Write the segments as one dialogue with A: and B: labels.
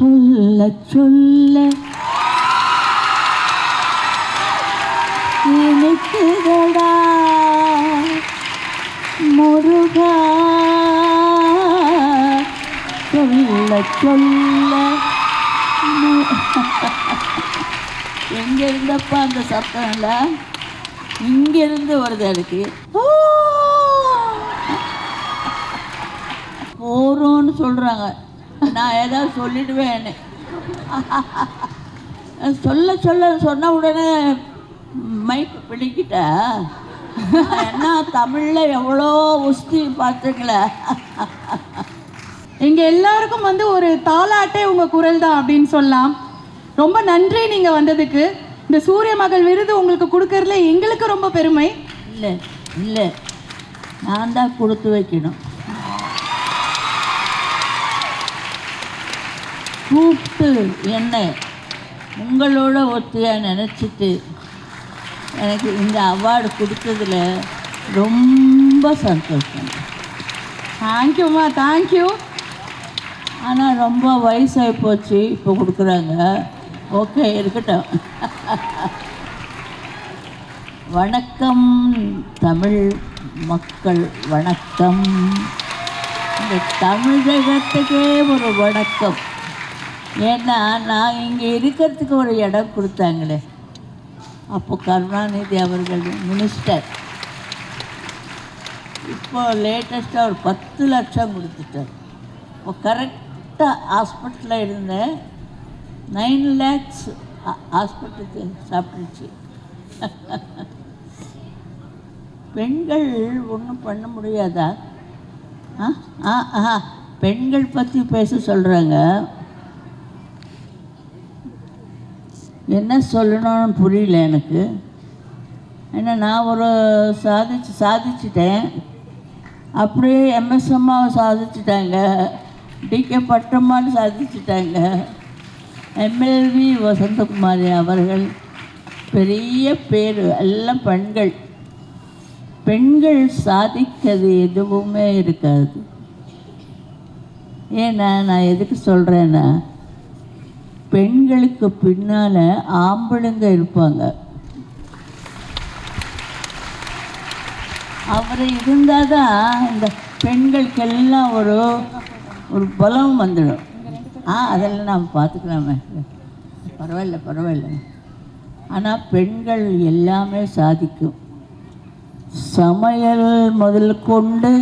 A: சொல்ல சொல்ல. இனிக்குதடா முருகா. சொல்ல சொல்ல. எங்கே எங்க இருந்தப்பா அந்த சத்தம் இல்லை இங்க இருந்து வருது அதுக்கு. போறோன்னு சொல்கிறாங்க சொல்றாங்க. நான் ஏதாவது சொல்லிடுவேன். சொல்ல சொல்ல சொன்ன உடனே மைக் பிடிக்கிட்டா என்ன தமிழில் எவ்வளோ உஸ்தி பார்த்துக்கல
B: எங்க எல்லாருக்கும் வந்து ஒரு தாலாட்டே உங்க குரல் தான் அப்படின்னு சொல்லலாம். ரொம்ப நன்றி நீங்க வந்ததுக்கு. இந்த சூரிய மகள் விருது உங்களுக்கு கொடுக்கறதுல எங்களுக்கு ரொம்ப பெருமை.
A: இல்லை இல்லை. நான் தான் கொடுத்து வைக்கணும். கூப்பிட்டு என்னை உங்களோட ஒத்தையாக நினச்சிட்டு எனக்கு இந்த அவார்டு கொடுத்ததுல ரொம்ப சந்தோஷம்.
B: தேங்க்யூம்மா தேங்க்யூ
A: ஆனால் ரொம்ப வயசாகி போச்சு இப்போ கொடுக்குறாங்க. ஓகே இருக்கட்டும். வணக்கம் தமிழ் மக்கள் வணக்கம். இந்த தமிழகத்துக்கே ஒரு வணக்கம். ஏன்னா நான் இங்கே இருக்கிறதுக்கு ஒரு இடம் கொடுத்தாங்களே அப்போ கருணாநிதி அவர்கள் மினிஸ்டர் இப்போ லேட்டஸ்ட்டாக ஒரு பத்து லட்சம் கொடுத்துட்டார் இப்போ கரெக்டாக ஹாஸ்பிட்டலில் இருந்தேன் நைன் லேக்ஸ் ஹாஸ்பிட்டலுக்கு சாப்பிட்டுச்சு பெண்கள் ஒன்றும் பண்ண முடியாதா ஆ ஆ பெண்கள் பற்றி பேச சொல்கிறாங்க என்ன சொல்லணும்னு புரியல எனக்கு. ஏன்னா நான் ஒரு சாதிச்சு சாதிச்சிட்டேன். அப்படியே எம்எஸ் அம்மாவை சாதிச்சிட்டாங்க. டிகே பட்டம்மான்னு சாதிச்சிட்டாங்க. எம்எல்வி வசந்தகுமாரி அவர்கள் பெரிய பேர் எல்லாம் பெண்கள். பெண்கள் சாதிக்கிறது எதுவுமே இருக்காது. ஏன்னா நான் எதுக்கு சொல்கிறேன்னா பெண்களுக்கு பின்னால் ஆம்பளைங்க இருப்பாங்க. அவர் இருந்தால் தான் இந்த பெண்களுக்கெல்லாம் ஒரு ஒரு பலம் வந்துடும். ஆ அதெல்லாம் நாம் பார்த்துக்கலாமே. பரவாயில்ல பரவாயில்ல. ஆனால் பெண்கள் எல்லாமே சாதிக்கும். சமையல் முதல் கொண்டு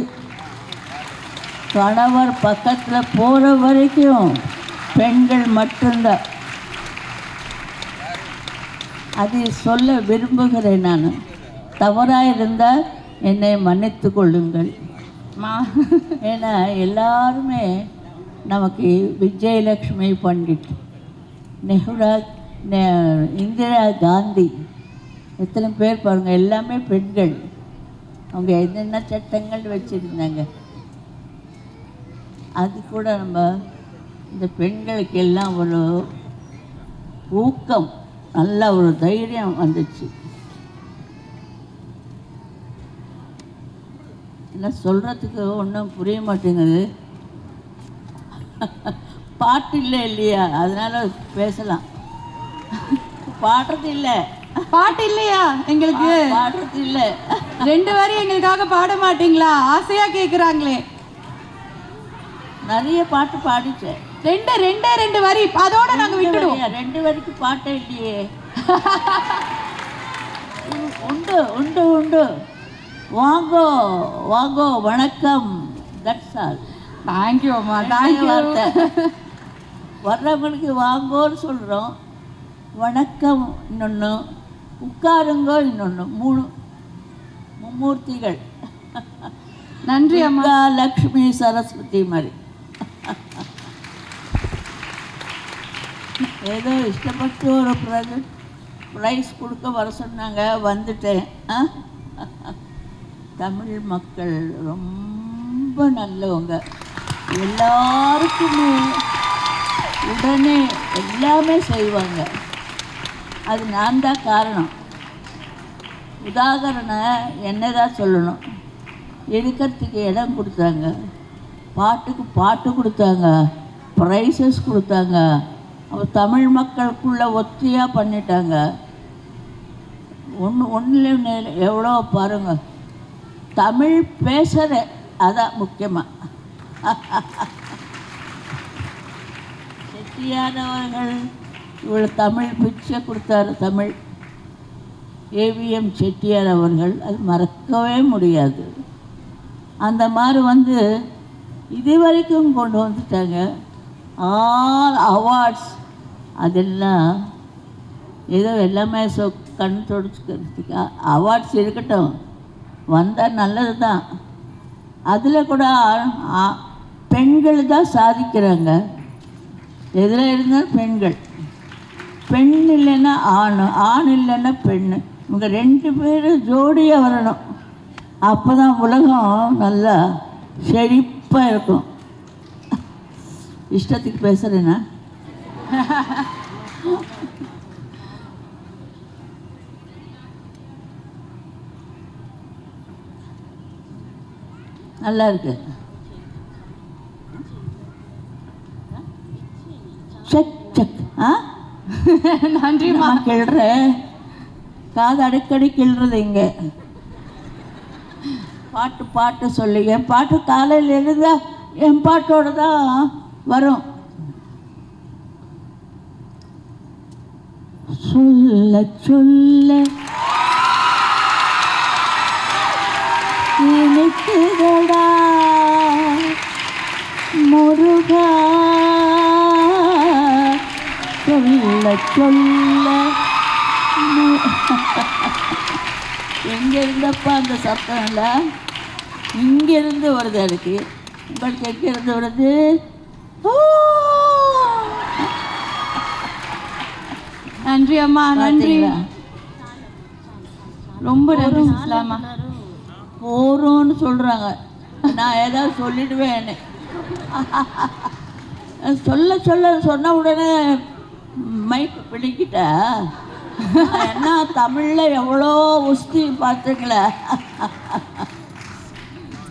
A: கணவர் பக்கத்தில் போகிற வரைக்கும் பெண்கள் மட்டும்தான். அதை சொல்ல விரும்புகிறேன் நான். தவறாக இருந்தால் என்னை மன்னித்து கொள்ளுங்கள்.
B: மா.
A: ஏன்னா எல்லாருமே நமக்கு விஜயலக்ஷ்மி பண்டிட். நெஹ்ரா இந்திரா காந்தி. எத்தனை பேர் பாருங்கள் எல்லாமே பெண்கள். அவங்க என்னென்ன சட்டங்கள் வச்சுருந்தாங்க. அது கூட நம்ம இந்த பெண்களுக்கு எல்லாம் ஒரு ஊக்கம் நல்ல ஒரு தைரியம் வந்துச்சு. என்ன சொல்கிறதுக்கு ஒன்றும் புரிய மாட்டேங்குது. பாட்டு இல்லை இல்லையா? அதனால பேசலாம். பாடுறது இல்லை.
B: பாட்டு இல்லையா எங்களுக்கு?
A: பாடுறது இல்லை.
B: ரெண்டு வரி எங்களுக்காக பாட மாட்டீங்களா? ஆசையா கேக்குறாங்களே.
A: நிறைய பாட்டு பாடிச்சேன்
B: ரெண்டு ரெண்டே ரெண்டு வரி. அதோட நாங்க விட்டுடுவோம்?
A: ரெண்டு வரைக்கும் பாட்டே இல்லையே. உண்டு உண்டு உண்டு. வாங்கோ வாங்கோ வணக்கம். தட்ஸ் ஆல்
B: தேங்க்யூ அம்மா.
A: வார்த்தை.
B: தேங்க்யூ
A: வர்றவங்களுக்கு வாங்கோன்னு சொல்கிறோம் வணக்கம் இன்னொன்று உட்காருங்கோ இன்னொன்று மூணு மும்மூர்த்திகள்.
B: நன்றி அம்மா.
A: லக்ஷ்மி சரஸ்வதி மாதிரி. ஏதோ இஷ்டப்பட்டு ஒரு ப்ராஜெக்ட் ப்ரைஸ் கொடுக்க வர சொன்னாங்க வந்துட்டேன். ஆ? தமிழ் மக்கள் ரொம்ப நல்லவங்க. எல்லாருக்குமே உடனே எல்லாமே செய்வாங்க. அது நான் தான் காரணம். உதாகரணம் என்ன தான் சொல்லணும். எடுக்கிறதுக்கு இடம் கொடுத்தாங்க. பாட்டுக்கு பாட்டு கொடுத்தாங்க. ப்ரைஸஸ் கொடுத்தாங்க. தமிழ் மக்களுக்குள்ளே ஒத்தியாக பண்ணிட்டாங்க. ஒன்று ஒன்றுல எவ்வளோ பாருங்க. தமிழ் பேசுகிற அதான் முக்கியமாக செட்டியாரவர்கள் இவ்வளோ தமிழ் பிச்சை கொடுத்தாரு தமிழ். ஏவிஎம் செட்டியார் அவர்கள் அது மறக்கவே முடியாது. அந்த மாதிரி வந்து இது வரைக்கும் கொண்டு வந்துட்டாங்க. ஆல் அவார்ட்ஸ் அதெல்லாம் ஏதோ எல்லாமே சொ கண் தொடச்சிக்கிறதுக்கு அவார்ட்ஸ் இருக்கட்டும் வந்தால் நல்லது தான் அதில் கூட பெண்கள் தான் சாதிக்கிறாங்க எதில் இருந்தால் பெண்கள் பெண் இல்லைன்னா ஆண் ஆண் இல்லைன்னா பெண் இவங்க ரெண்டு பேரும் ஜோடியாக வரணும் அப்போ தான் உலகம் நல்லா செழிப்பாக இருக்கும் இஷ்டத்துக்கு பேசுகிறேன்னா நல்லா இருக்கு செக் செக் ஆ நான் கிள்றேன் காது அடிக்கடி கிள்றது இங்கே பாட்டு பாட்டு சொல்லி என் பாட்டு காலையில் எழுந்தா என் பாட்டோட தான் வரும். சொல்ல சொல்ல. முருகா. சொல்ல சொல்ல. எங்கே இருந்தப்பா அந்த சத்தம் இல்லை இங்கிருந்து வருது எனக்கு உங்களுக்கு எங்கேருந்து வருது?
B: நன்றி அம்மா நன்றி? ரொம்ப நன்றி
A: போறோம்னு சொல்கிறாங்க நான் ஏதாவது சொல்லிடுவேன் சொல்ல சொல்ல சொன்ன உடனே மைக் பிடிக்கிட்டா என்ன தமிழில் எவ்வளோ உஸ்தி பார்த்துங்களே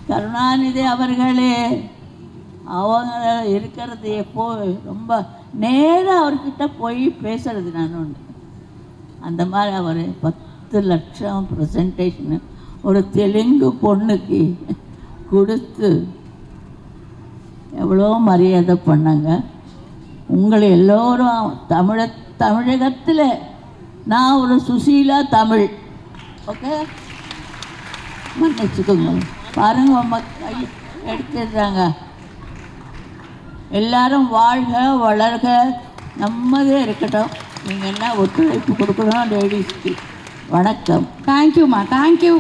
A: கருணாநிதி அவர்களே. அவங்க இருக்கிறது எப்போ ரொம்ப நேராக அவர்கிட்ட போய் பேசுறது நான் ஒன்று அந்த மாதிரி அவர் பத்து லட்சம் ப்ரெசன்டேஷனு ஒரு தெலுங்கு பொண்ணுக்கு கொடுத்து எவ்வளோ மரியாதை பண்ணாங்க. உங்களை எல்லோரும் தமிழ தமிழகத்தில் நான் ஒரு சுசீலா தமிழ். ஓகே? மன்னிச்சுக்கோங்க பாருங்க கை எடுத்துடுறாங்க. எல்லாரும் வாழ்க வளர்க. நம்மதே இருக்கட்டும். நீங்கள் என்ன ஒத்துழைப்பு கொடுக்கணும் லேடிஸ்க்கு வணக்கம்.
B: தேங்க்யூம்மா தேங்க்யூ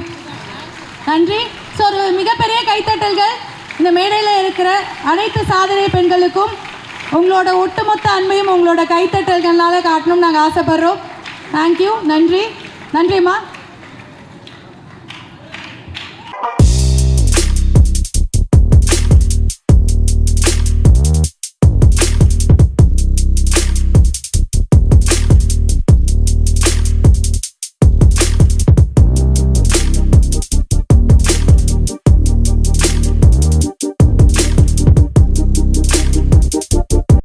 B: நன்றி. ஸோ ஒரு மிகப்பெரிய கைத்தட்டல்கள் இந்த மேடையில் இருக்கிற அனைத்து சாதனை பெண்களுக்கும் உங்களோட ஒட்டுமொத்த அன்பையும் உங்களோட கைத்தட்டல்களால் காட்டணும்னு நாங்கள் ஆசைப்படுறோம். தேங்க்யூ நன்றி. நன்றிம்மா